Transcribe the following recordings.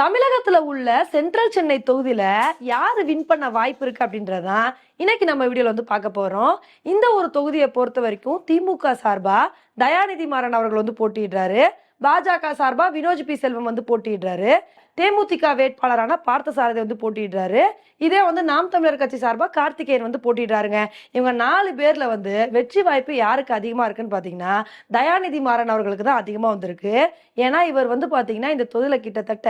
தமிழகத்துல உள்ள சென்ட்ரல் சென்னை தொகுதியில யாரு வின் பண்ண வாய்ப்பு இருக்கு அப்படின்றதான் இன்னைக்கு நம்ம வீடியோல வந்து பார்க்க போறோம். இந்த ஒரு தொகுதியை பொறுத்த வரைக்கும் திமுக சார்பா தயாநிதி மாறன் அவர்கள் வந்து போட்டியிடுறாரு. பாஜக சார்பா வினோஜ் பி செல்வம் வந்து போட்டியிடுறாரு. தேமுதிக வேட்பாளரான பார்த்தசாரதி வந்து போட்டிடுறாரு இதே வந்து நாம் தமிழர் கட்சி சார்பாக கார்த்திகேயன் வந்து போட்டிடுறாருங்க இவங்க நாலு பேர்ல வந்து வெற்றி வாய்ப்பு யாருக்கு அதிகமா இருக்குன்னு பாத்தீங்கன்னா தயாநிதி மாறன் அவர்களுக்கு தான் அதிகமா வந்திருக்கு. ஏன்னா இவர் வந்து பாத்தீங்கன்னா இந்த தொழில கிட்டத்தட்ட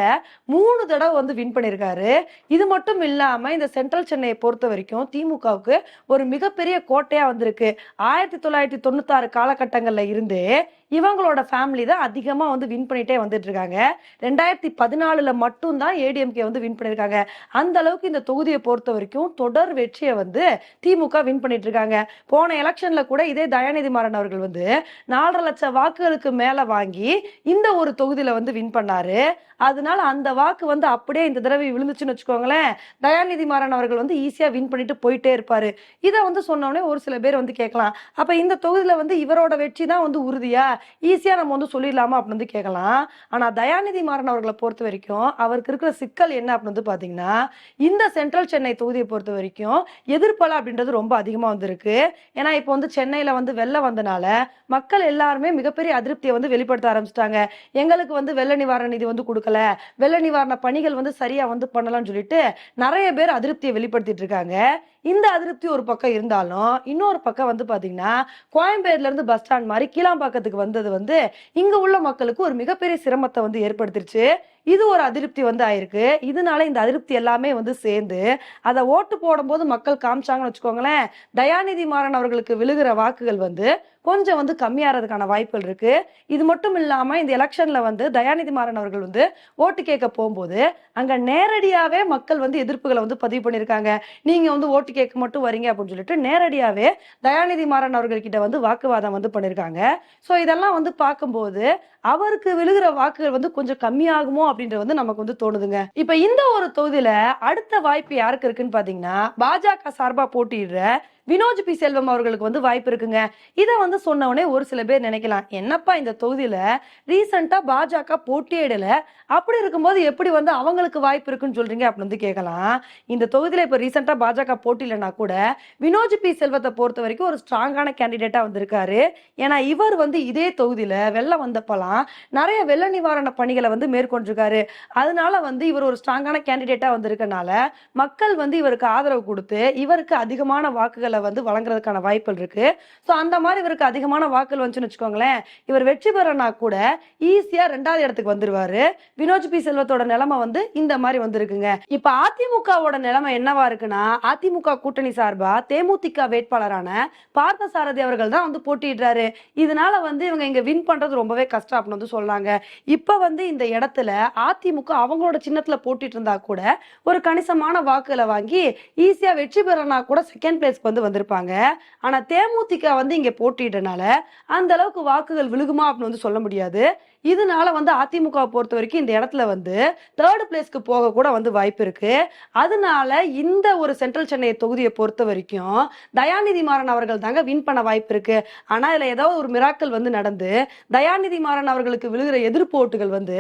மூணு தடவை வந்து வின் பண்ணியிருக்காரு. இது மட்டும் இல்லாம இந்த சென்ட்ரல் சென்னையை பொறுத்த வரைக்கும் திமுகவுக்கு ஒரு மிகப்பெரிய கோட்டையா வந்திருக்கு. ஆயிரத்தி தொள்ளாயிரத்தி தொண்ணூத்தாறு காலகட்டங்கள்ல இருந்து இவங்களோட ஃபேமிலி தான் அதிகமாக வந்து வின் பண்ணிட்டே வந்துட்டு இருக்காங்க. ரெண்டாயிரத்தி பதினாலுல மட்டும்தான் ஏடிஎம்கே வந்து வின் பண்ணியிருக்காங்க. அந்த அளவுக்கு இந்த தொகுதியை பொறுத்த வரைக்கும் தொடர் வெற்றியை வந்து திமுக வின் பண்ணிட்டு இருக்காங்க. போன எலெக்ஷன்ல கூட இதே தயாநிதி மாறன் அவர்கள் வந்து நாலரை லட்சம் வாக்குகளுக்கு மேல வாங்கி இந்த ஒரு தொகுதியில வந்து வின் பண்ணாரு. அதனால அந்த வாக்கு வந்து அப்படியே இந்த தடவை விழுந்துச்சுன்னு வச்சுக்கோங்களேன். தயாநிதி மாறன் அவர்கள் வந்து ஈஸியா வின் பண்ணிட்டு போயிட்டே இருப்பாரு. இதை வந்து சொன்னோடனே ஒரு சில பேர் வந்து கேட்கலாம். அப்ப இந்த தொகுதியில வந்து இவரோட வெற்றி தான் வந்து உறுதியா? ஈஸியா நம்ம வந்து சொல்லிடலாமா அப்படின்னு வந்து கேட்கலாம். ஆனா தயாநிதி மாறன் அவர்களை பொறுத்த வரைக்கும் அவருக்கு இருக்கிற சிக்கல் என்ன அப்படின்னு வந்து பார்த்தீங்கன்னா இந்த சென்ட்ரல் சென்னை தொகுதியை பொறுத்த வரைக்கும் எதிர்ப்பலை அப்படின்றது ரொம்ப அதிகமாக வந்திருக்கு. ஏன்னா இப்போ வந்து சென்னையில் வந்து வெள்ளம் வந்தனால மக்கள் எல்லாருமே மிகப்பெரிய அதிருப்தியை வந்து வெளிப்படுத்த ஆரம்பிச்சிட்டாங்க. எங்களுக்கு வந்து வெள்ள நிவாரண நிதி வந்து கொடுக்கல. வெள்ள நிவாரண பணிகள் வந்து சரியாக வந்து பண்ணலாம்னு சொல்லிட்டு நிறைய பேர் அதிருப்தியை வெளிப்படுத்திட்டு இருக்காங்க. இந்த அதிருப்தி ஒரு பக்கம் இருந்தாலும் இன்னொரு பக்கம் வந்து பார்த்தீங்கன்னா கோயம்பேடுல இருந்து பஸ் ஸ்டாண்ட் மாதிரி கீழாம்பாக்கத்துக்கு வந்தது வந்து இங்கே உள்ள மக்களுக்கு ஒரு மிகப்பெரிய சிரமத்தை வந்து ஏற்படுத்திருச்சு. இது ஒரு அதிருப்தி வந்து ஆயிருக்கு. இதனால இந்த அதிருப்தி எல்லாமே வந்து சேர்ந்து அதை ஓட்டு போடும்போது மக்கள் காமிச்சாங்கன்னு வச்சுக்கோங்களேன் தயாநிதி மாறன் அவர்களுக்கு விழுகிற வாக்குகள் வந்து கொஞ்சம் வந்து கம்மியாகிறதுக்கான வாய்ப்புகள் இருக்கு. இது மட்டும் இல்லாம இந்த எலெக்ஷன்ல வந்து தயாநிதி மாறன் அவர்கள் வந்து ஓட்டு கேட்க போகும்போது அங்க நேரடியாவே மக்கள் வந்து எதிர்ப்புகளை வந்து பதிவு பண்ணியிருக்காங்க. நீங்க வந்து ஓட்டு கேட்க மட்டும் வரீங்க அப்படின்னு சொல்லிட்டு நேரடியாவே தயாநிதி மாறன் அவர்கள்கிட்ட வந்து வாக்குவாதம் வந்து பண்ணியிருக்காங்க. ஸோ இதெல்லாம் வந்து பார்க்கும்போது அவருக்கு விழுகிற வாக்குகள் வந்து கொஞ்சம் கம்மியாகுமோ அப்படின்றது வந்து நமக்கு வந்து தோணுதுங்க. இப்ப இந்த ஒரு தொகுதியில அடுத்த வாய்ப்பு யாருக்கு இருக்குன்னு பாத்தீங்கன்னா பாஜக சார்பா போட்டியிடுற வினோஜ் பி. செல்வம் அவர்களுக்கு வந்து வாய்ப்பு இருக்குங்க. இதை வந்து சொன்ன உடனே ஒரு சில பேர் நினைக்கலாம் என்னப்பா இந்த தொகுதியில ரீசெண்டா பாஜக போட்டியிடல அப்படி இருக்கும்போது எப்படி வந்து அவங்களுக்கு வாய்ப்பு இருக்குன்னு சொல்றீங்க? அப்படின்னு வந்து கேட்கலாம். இந்த தொகுதியில இப்ப ரீசெண்டா பாஜக போட்டியிலனா கூட வினோஜ் பி. செல்வத்தை பொறுத்த வரைக்கும் ஒரு ஸ்ட்ராங்கான கேண்டிடேட்டா வந்திருக்காரு. ஏன்னா இவர் வந்து இதே தொகுதியில வெள்ளம் வந்தப்பலாம் நிறைய வெள்ள நிவாரண பணிகளை வந்து மேற்கொண்டிருக்காரு. அதனால வந்து இவர் ஒரு ஸ்ட்ராங்கான கேண்டிடேட்டா வந்திருக்கனால மக்கள் வந்து இவருக்கு ஆதரவு கொடுத்து இவருக்கு அதிகமான வாக்குகளை வாக்குகளை வந்து வழங்குறதுக்கான வாய்ப்புகள் இருக்கு. ஸோ அந்த மாதிரி இவருக்கு அதிகமான வாக்குகள் வந்துச்சுன்னு வச்சுக்கோங்களேன். இவர் வெற்றி பெறனா கூட ஈஸியா ரெண்டாவது இடத்துக்கு வந்துருவாரு. வினோஜ் பி. செல்வத்தோட நிலைமை வந்து இந்த மாதிரி வந்திருக்குங்க. இப்ப அதிமுகவோட நிலைமை என்னவா இருக்குன்னா அதிமுக கூட்டணி சார்பா தேமுதிக வேட்பாளரான பார்த்தசாரதி அவர்கள் தான் வந்து போட்டியிடுறாரு. இதனால வந்து இவங்க இங்க வின் பண்றது ரொம்பவே கஷ்டம் அப்படின்னு வந்து சொல்றாங்க. இப்ப வந்து இந்த இடத்துல அதிமுக அவங்களோட சின்னத்துல போட்டிட்டு இருந்தா கூட ஒரு கணிசமான வாக்குகளை வாங்கி ஈஸியா வெற்றி பெறனா கூட செகண்ட் பிளேஸ்க்கு வந்து வந்திருப்பாங்க. ஆனா தேமுதிக வந்து இங்க போட்டியிட்டனால அந்த அளவுக்கு வாக்குகள் விழுகுமா அப்படின்னு வந்து சொல்ல முடியாது. இதனால வந்து அதிமுக பொறுத்த வரைக்கும் இந்த இடத்துல வந்து தேர்ட் பிளேஸ்க்கு போக கூட வந்து வாய்ப்பு இருக்கு. அதனால இந்த ஒரு சென்ட்ரல் சென்னை தொகுதியை பொறுத்த வரைக்கும் தயாநிதி மாறன் அவர்கள் தாங்க வின் பண்ண வாய்ப்பு இருக்கு. ஆனா இதுல ஏதாவது ஒரு மிராக்கள் வந்து நடந்து தயாநிதி மாறன் அவர்களுக்கு விழுகிற எதிர்ப்பு ஓட்டுகள் வந்து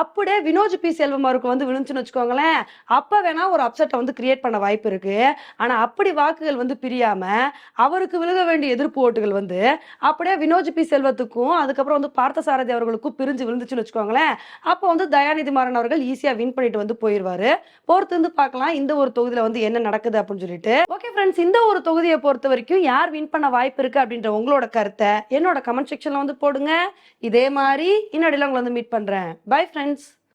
அப்படியே வினோஜ் பி செல்வம் அவருக்கு வந்து விழுந்துச்சுன்னு வச்சுக்கோங்களேன். அப்ப வேணா ஒரு அப்செட்டை வந்து கிரியேட் பண்ண வாய்ப்பு இருக்கு. ஆனா அப்படி வாக்குகள் வந்து பிரியாம அவருக்கு விழுக வேண்டிய எதிர்ப்பு ஓட்டுகள் வந்து அப்படியே வினோஜ் பி செல்வத்துக்கும் அதுக்கப்புறம் வந்து பார்த்தசாரதி அவர்களுக்கும் பிரிஞ்சு விழுந்துச்சுன்னு வச்சுக்கோங்களேன். அப்போ வந்து தயாநிதி மாறன் அவர்கள் ஈஸியா வின் பண்ணிட்டு வந்து போயிருவாரு. பொறுத்து வந்து பார்க்கலாம் இந்த ஒரு தொகுதியில வந்து என்ன நடக்குது அப்படின்னு சொல்லிட்டு. ஓகே ஃப்ரெண்ட்ஸ் இந்த ஒரு தொகுதியை பொறுத்த வரைக்கும் யார் வின் பண்ண வாய்ப்பு இருக்கு அப்படின்ற உங்களோட கருத்தை என்னோட கமெண்ட் செக்ஷன்ல வந்து போடுங்க. இதே மாதிரி இன்னடியில் உங்களை வந்து மீட் பண்றேன். Bye friends